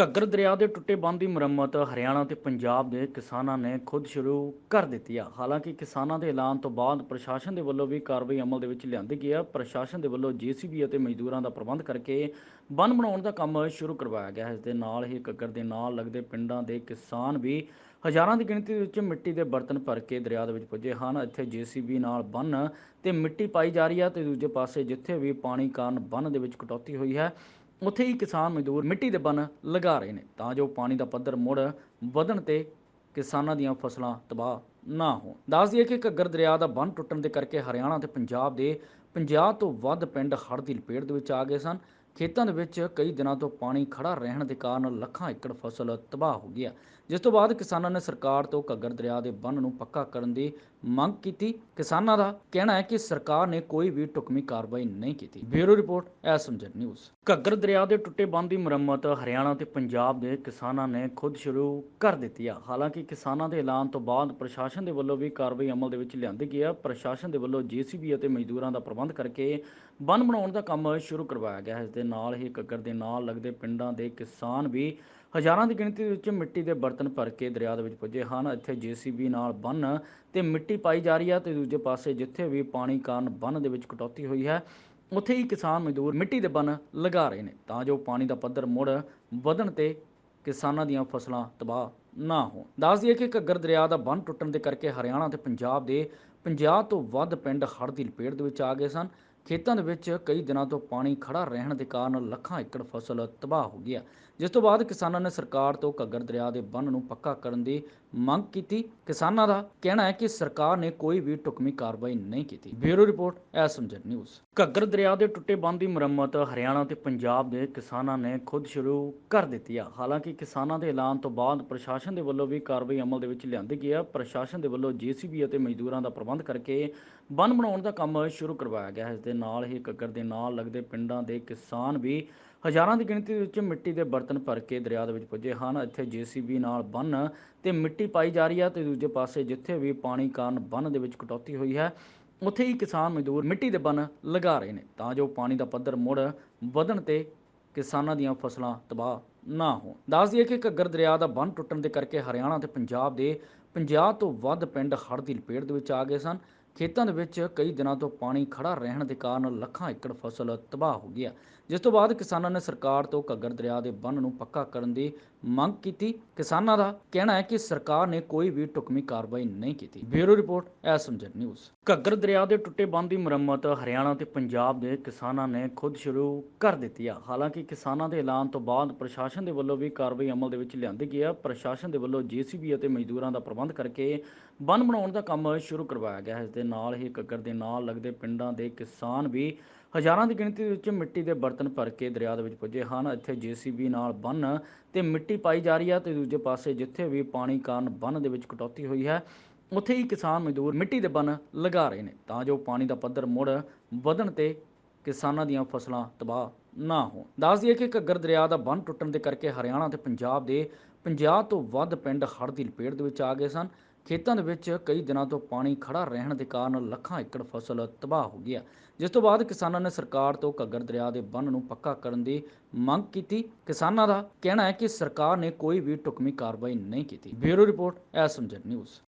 ਘੱਗਰ ਦਰਿਆ ਦੇ ਟੁੱਟੇ ਬੰਨ੍ਹ ਦੀ ਮੁਰੰਮਤ ਹਰਿਆਣਾ ਤੇ ਪੰਜਾਬ ਦੇ ਕਿਸਾਨਾਂ ਨੇ ਖੁਦ ਸ਼ੁਰੂ ਕਰ ਦਿੱਤੀ ਆ। ਹਾਲਾਂਕਿ ਕਿਸਾਨਾਂ ਦੇ ਐਲਾਨ ਤੋਂ ਬਾਅਦ ਪ੍ਰਸ਼ਾਸਨ ਦੇ ਵੱਲੋਂ ਵੀ ਕਾਰਵਾਈ ਅਮਲ ਦੇ ਵਿੱਚ ਲਿਆਂਦੀ ਗਈ ਆ। ਪ੍ਰਸ਼ਾਸਨ ਦੇ ਵੱਲੋਂ ਜੀਸੀਬੀ ਅਤੇ ਮਜ਼ਦੂਰਾਂ ਦਾ ਪ੍ਰਬੰਧ ਕਰਕੇ ਬੰਨ ਬਣਾਉਣ ਦਾ ਕੰਮ ਸ਼ੁਰੂ ਕਰਵਾਇਆ ਗਿਆ। ਇਸ ਦੇ ਨਾਲ ਹੀ ਘੱਗਰ ਦੇ ਨਾਲ ਲੱਗਦੇ ਪਿੰਡਾਂ ਦੇ ਕਿਸਾਨ ਵੀ ਹਜ਼ਾਰਾਂ ਦੀ ਗਿਣਤੀ ਦੇ ਵਿੱਚ ਮਿੱਟੀ ਦੇ ਬਰਤਨ ਭਰ ਕੇ ਦਰਿਆ ਦੇ ਵਿੱਚ ਪੁੱਜੇ ਹਨ। ਇੱਥੇ ਜੀਸੀਬੀ ਨਾਲ ਬੰਨ ਤੇ ਮਿੱਟੀ ਪਾਈ ਜਾ ਰਹੀ ਹੈ ਤੇ ਦੂਜੇ ਪਾਸੇ ਜਿੱਥੇ ਵੀ ਪਾਣੀ ਕਾਰਨ ਬੰਨ੍ਹ ਦੇ ਵਿੱਚ ਕਟੌਤੀ ਹੋਈ ਹੈ ਉੱਥੇ ਹੀ ਕਿਸਾਨ ਮਜ਼ਦੂਰ ਮਿੱਟੀ ਦੇ ਬੰਨ ਲਗਾ ਰਹੇ ਨੇ ਤਾਂ ਜੋ ਪਾਣੀ ਦਾ ਪੱਧਰ ਮੁੜ ਵਧਣ ਤੇ ਕਿਸਾਨਾਂ ਦੀਆਂ ਫਸਲਾਂ ਤਬਾਹ ਨਾ ਹੋਣ। ਦੱਸ ਦਈਏ ਕਿ ਘੱਗਰ ਦਰਿਆ ਦਾ ਬੰਨ ਟੁੱਟਣ ਦੇ ਕਰਕੇ ਹਰਿਆਣਾ ਤੇ ਪੰਜਾਬ ਦੇ 50 ਤੋਂ ਵੱਧ ਪਿੰਡ ਹੜ੍ਹ ਦੀ ਲਪੇਟ ਦੇ ਵਿੱਚ ਆ ਗਏ ਸਨ। ਖੇਤਾਂ ਦੇ ਵਿੱਚ ਕਈ ਦਿਨਾਂ ਤੋਂ ਪਾਣੀ ਖੜਾ ਰਹਿਣ ਦੇ ਕਾਰਨ ਲੱਖਾਂ ਏਕੜ ਫਸਲ ਤਬਾਹ ਹੋ ਗਈ ਹੈ ਜਿਸ ਤੋਂ ਬਾਅਦ ਕਿਸਾਨਾਂ ਨੇ ਸਰਕਾਰ ਤੋਂ ਘੱਗਰ ਦਰਿਆ ਦੇ ਬੰਨ ਨੂੰ ਪੱਕਾ ਕਰਨ ਦੀ ਮੰਗ ਕੀਤੀ। ਕਿਸਾਨਾਂ ਦਾ ਕਹਿਣਾ ਹੈ ਕਿ ਸਰਕਾਰ ਨੇ ਕੋਈ ਵੀ ਢੁਕਵੀਂ ਕਾਰਵਾਈ ਨਹੀਂ ਕੀਤੀ। ਬਿਊਰੋ ਰਿਪੋਰਟ ਐਸਐਮਜਨ ਨਿਊਜ਼। ਘੱਗਰ ਦਰਿਆ ਦੇ ਟੁੱਟੇ ਬੰਨ ਦੀ ਮੁਰੰਮਤ ਹਰਿਆਣਾ ਤੇ ਪੰਜਾਬ ਦੇ ਕਿਸਾਨਾਂ ਨੇ ਖੁਦ ਸ਼ੁਰੂ ਕਰ ਦਿੱਤੀ ਆ। ਹਾਲਾਂਕਿ ਕਿਸਾਨਾਂ ਦੇ ਐਲਾਨ ਤੋਂ ਬਾਅਦ ਪ੍ਰਸ਼ਾਸਨ ਦੇ ਵੱਲੋਂ ਵੀ ਕਾਰਵਾਈ ਅਮਲ ਦੇ ਵਿੱਚ ਲਿਆਂਦੀ ਗਈ ਆ। ਪ੍ਰਸ਼ਾਸਨ ਦੇ ਵੱਲੋਂ ਜੀਸੀਬੀ ਅਤੇ ਮਜ਼ਦੂਰਾਂ ਦਾ ਪ੍ਰਬੰਧ ਕਰਕੇ ਬੰਨ ਬਣਾਉਣ ਦਾ ਕੰਮ ਸ਼ੁਰੂ ਕਰਵਾਇਆ ਗਿਆ। ਹੈ ਇਸ ਦੇ ਨਾਲ ਹੀ ਘੱਗਰ ਦੇ ਨਾਲ ਲੱਗਦੇ ਪਿੰਡਾਂ ਦੇ ਕਿਸਾਨ ਵੀ ਹਜ਼ਾਰਾਂ ਦੀ ਗਿਣਤੀ ਦੇ ਵਿੱਚ ਮਿੱਟੀ ਦੇ ਬਰਤਨ ਭਰ ਕੇ ਦਰਿਆ ਦੇ ਵਿੱਚ ਪੁੱਜੇ ਹਨ। ਇੱਥੇ ਜੀਸੀਬੀ ਨਾਲ ਬੰਨ ਤੇ ਮਿੱਟੀ ਪਾਈ ਜਾ ਰਹੀ ਹੈ ਤੇ ਦੂਜੇ ਪਾਸੇ ਜਿੱਥੇ ਵੀ ਪਾਣੀ ਕਾਰਨ ਬੰਨ ਦੇ ਵਿੱਚ ਕਟੌਤੀ ਹੋਈ ਹੈ, ਉੱਥੇ ਹੀ ਕਿਸਾਨ ਮਜ਼ਦੂਰ ਮਿੱਟੀ ਦੇ ਬੰਨ ਲਗਾ ਰਹੇ ਨੇ ਤਾਂ ਜੋ ਪਾਣੀ ਦਾ ਪੱਧਰ ਮੁੜ ਵਧਣ ਤੇ ਕਿਸਾਨਾਂ ਦੀਆਂ ਫਸਲਾਂ ਤਬਾਹ ਨਾ ਹੋਣ। ਦੱਸ ਦਈਏ ਕਿ ਘੱਗਰ ਦਰਿਆ ਦਾ ਬੰਨ ਟੁੱਟਣ ਦੇ ਕਰਕੇ ਹਰਿਆਣਾ ਤੇ ਪੰਜਾਬ ਦੇ 50 ਤੋਂ ਵੱਧ ਪਿੰਡ ਹੜ੍ਹ ਦੀ ਲਪੇਟ ਦੇ ਵਿੱਚ ਆ ਗਏ ਸਨ। ਖੇਤਾਂ ਦੇ ਵਿੱਚ ਕਈ ਦਿਨਾਂ ਤੋਂ ਪਾਣੀ ਖੜਾ ਰਹਿਣ ਦੇ ਕਾਰਨ ਲੱਖਾਂ ਏਕੜ ਫਸਲ ਤਬਾਹ ਹੋ ਗਈ ਹੈ ਜਿਸ ਤੋਂ ਬਾਅਦ ਕਿਸਾਨਾਂ ਨੇ ਸਰਕਾਰ ਤੋਂ ਘੱਗਰ ਦਰਿਆ ਦੇ ਬੰਨ ਨੂੰ ਪੱਕਾ ਕਰਨ ਦੀ ਮੰਗ ਕੀਤੀ। ਕਿਸਾਨਾਂ ਦਾ ਕਹਿਣਾ ਹੈ ਕਿ ਸਰਕਾਰ ਨੇ ਕੋਈ ਵੀ ਢੁਕਵੀਂ ਕਾਰਵਾਈ ਨਹੀਂ ਕੀਤੀ। ਬਿਊਰੋ ਰਿਪੋਰਟ ਐਸਐਮਜਨ ਨਿਊਜ਼। ਘੱਗਰ ਦਰਿਆ ਦੇ ਟੁੱਟੇ ਬੰਨ ਦੀ ਮੁਰੰਮਤ ਹਰਿਆਣਾ ਤੇ ਪੰਜਾਬ ਦੇ ਕਿਸਾਨਾਂ ਨੇ ਖੁਦ ਸ਼ੁਰੂ ਕਰ ਦਿੱਤੀ ਆ। ਹਾਲਾਂਕਿ ਕਿਸਾਨਾਂ ਦੇ ਐਲਾਨ ਤੋਂ ਬਾਅਦ ਪ੍ਰਸ਼ਾਸਨ ਦੇ ਵੱਲੋਂ ਵੀ ਕਾਰਵਾਈ ਅਮਲ ਦੇ ਵਿੱਚ ਲਿਆਂਦੀ ਗਈ ਆ। ਪ੍ਰਸ਼ਾਸਨ ਦੇ ਵੱਲੋਂ ਜੀਸੀਬੀ ਅਤੇ ਮਜ਼ਦੂਰਾਂ ਦਾ ਪ੍ਰਬੰਧ ਕਰਕੇ ਬੰਨ ਬਣਾਉਣ ਦਾ ਕੰਮ ਸ਼ੁਰੂ ਕਰਵਾਇਆ ਗਿਆ। ਹੈ ਇਸ ਦੇ ਨਾਲ ਹੀ ਘੱਗਰ ਦੇ ਨਾਲ ਲੱਗਦੇ ਪਿੰਡਾਂ ਦੇ ਕਿਸਾਨ ਵੀ ਹਜ਼ਾਰਾਂ ਦੀ ਗਿਣਤੀ ਦੇ ਵਿੱਚ ਮਿੱਟੀ ਦੇ ਬਰਤਨ ਭਰ ਕੇ ਦਰਿਆ ਦੇ ਵਿੱਚ ਪੁੱਜੇ ਹਨ। ਇੱਥੇ ਜੀਸੀਬੀ ਨਾਲ ਬੰਨ ਤੇ ਮਿੱਟੀ ਪਾਈ ਜਾ ਰਹੀ ਹੈ ਤੇ ਦੂਜੇ ਪਾਸੇ ਜਿੱਥੇ ਵੀ ਪਾਣੀ ਕਾਰਨ ਬੰਨ ਦੇ ਵਿੱਚ ਕਟੌਤੀ ਹੋਈ ਹੈ, ਉੱਥੇ ਹੀ ਕਿਸਾਨ ਮਜ਼ਦੂਰ ਮਿੱਟੀ ਦੇ ਬੰਨ ਲਗਾ ਰਹੇ ਨੇ ਤਾਂ ਜੋ ਪਾਣੀ ਦਾ ਪੱਧਰ ਮੁੜ ਵਧਣ ਤੇ ਕਿਸਾਨਾਂ ਦੀਆਂ ਫਸਲਾਂ ਤਬਾਹ ਨਾ ਹੋਣ। ਦੱਸ ਦਈਏ ਕਿ ਘੱਗਰ ਦਰਿਆ ਦਾ ਬੰਨ ਟੁੱਟਣ ਦੇ ਕਰਕੇ ਹਰਿਆਣਾ ਤੇ ਪੰਜਾਬ ਦੇ 50 ਤੋਂ ਵੱਧ ਪਿੰਡ ਹੜ੍ਹ ਦੀ ਲਪੇਟ ਦੇ ਵਿੱਚ ਆ ਗਏ ਸਨ। ਖੇਤਾਂ ਦੇ ਵਿੱਚ ਕਈ ਦਿਨਾਂ ਤੋਂ ਪਾਣੀ ਖੜਾ ਰਹਿਣ ਦੇ ਕਾਰਨ ਲੱਖਾਂ ਏਕੜ ਫਸਲ ਤਬਾਹ ਹੋ ਗਈ ਹੈ ਜਿਸ ਤੋਂ ਬਾਅਦ ਕਿਸਾਨਾਂ ਨੇ ਸਰਕਾਰ ਤੋਂ ਘੱਗਰ ਦਰਿਆ ਦੇ ਬੰਨ ਨੂੰ ਪੱਕਾ ਕਰਨ ਦੀ ਮੰਗ ਕੀਤੀ। ਕਿਸਾਨਾਂ ਦਾ ਕਹਿਣਾ ਹੈ ਕਿ ਸਰਕਾਰ ਨੇ ਕੋਈ ਵੀ ਢੁਕਵੀਂ ਕਾਰਵਾਈ ਨਹੀਂ ਕੀਤੀ। ਬਿਊਰੋ ਰਿਪੋਰਟ ਐਸਐਮਜਨ ਨਿਊਜ਼। ਘੱਗਰ ਦਰਿਆ ਦੇ ਟੁੱਟੇ ਬੰਨ ਦੀ ਮੁਰੰਮਤ ਹਰਿਆਣਾ ਤੇ ਪੰਜਾਬ ਦੇ ਕਿਸਾਨਾਂ ਨੇ ਖੁਦ ਸ਼ੁਰੂ ਕਰ ਦਿੱਤੀ ਆ। ਹਾਲਾਂਕਿ ਕਿਸਾਨਾਂ ਦੇ ਐਲਾਨ ਤੋਂ ਬਾਅਦ ਪ੍ਰਸ਼ਾਸਨ ਦੇ ਵੱਲੋਂ ਵੀ ਕਾਰਵਾਈ ਅਮਲ ਦੇ ਵਿੱਚ ਲਿਆਂਦੀ ਗਈ ਆ। ਪ੍ਰਸ਼ਾਸਨ ਦੇ ਵੱਲੋਂ ਜੀਸੀਬੀ ਅਤੇ ਮਜ਼ਦੂਰਾਂ ਦਾ ਪ੍ਰਬੰਧ ਕਰਕੇ ਬੰਨ ਬਣਾਉਣ ਦਾ ਕੰਮ ਸ਼ੁਰੂ ਕਰਵਾਇਆ ਗਿਆ। ਹੈ ਇਸ ਦੇ ਨਾਲ ਹੀ ਘੱਗਰ ਦੇ ਨਾਲ ਲੱਗਦੇ ਪਿੰਡਾਂ ਦੇ ਕਿਸਾਨ ਵੀ ਹਜ਼ਾਰਾਂ ਦੀ ਗਿਣਤੀ ਦੇ ਵਿੱਚ ਮਿੱਟੀ ਦੇ ਬਰਤਨ ਭਰ ਕੇ ਦਰਿਆ ਦੇ ਵਿੱਚ ਪੁੱਜੇ ਹਨ। ਇੱਥੇ ਜੀਸੀਬੀ ਨਾਲ ਬੰਨ ਤੇ ਮਿੱਟੀ ਪਾਈ ਜਾ ਰਹੀ ਹੈ ਤੇ ਦੂਜੇ ਪਾਸੇ ਜਿੱਥੇ ਵੀ ਪਾਣੀ ਕਾਰਨ ਬੰਨ ਦੇ ਵਿੱਚ ਕਟੌਤੀ ਹੋਈ ਹੈ, ਉੱਥੇ ਹੀ ਕਿਸਾਨ ਮਜ਼ਦੂਰ ਮਿੱਟੀ ਦੇ ਬੰਨ ਲਗਾ ਰਹੇ ਨੇ ਤਾਂ ਜੋ ਪਾਣੀ ਦਾ ਪੱਧਰ ਮੁੜ ਵਧਣ ਤੇ ਕਿਸਾਨਾਂ ਦੀਆਂ ਫਸਲਾਂ ਤਬਾਹ ਨਾ ਹੋਣ। ਦੱਸ ਦਈਏ ਕਿ ਘੱਗਰ ਦਰਿਆ ਦਾ ਬੰਨ ਟੁੱਟਣ ਦੇ ਕਰਕੇ ਹਰਿਆਣਾ ਤੇ ਪੰਜਾਬ ਦੇ 50 ਤੋਂ ਵੱਧ ਪਿੰਡ ਹੜ੍ਹ ਦੀ ਲਪੇਟ ਦੇ ਵਿੱਚ ਆ ਗਏ ਸਨ। ਖੇਤਾਂ ਦੇ ਵਿੱਚ ਕਈ ਦਿਨਾਂ ਤੋਂ ਪਾਣੀ ਖੜਾ ਰਹਿਣ ਦੇ ਕਾਰਨ ਲੱਖਾਂ ਏਕੜ ਫਸਲ ਤਬਾਹ ਹੋ ਗਈ ਹੈ ਜਿਸ ਤੋਂ ਬਾਅਦ ਕਿਸਾਨਾਂ ਨੇ ਸਰਕਾਰ ਤੋਂ ਘੱਗਰ ਦਰਿਆ ਦੇ ਬੰਨ ਨੂੰ ਪੱਕਾ ਕਰਨ ਦੀ ਮੰਗ ਕੀਤੀ। ਕਿਸਾਨਾਂ ਦਾ ਕਹਿਣਾ ਹੈ ਕਿ ਸਰਕਾਰ ਨੇ ਕੋਈ ਵੀ ਢੁਕਵੀਂ ਕਾਰਵਾਈ ਨਹੀਂ ਕੀਤੀ। ਬਿਊਰੋ ਰਿਪੋਰਟ ਐਸਐਮਜਨ ਨਿਊਜ਼।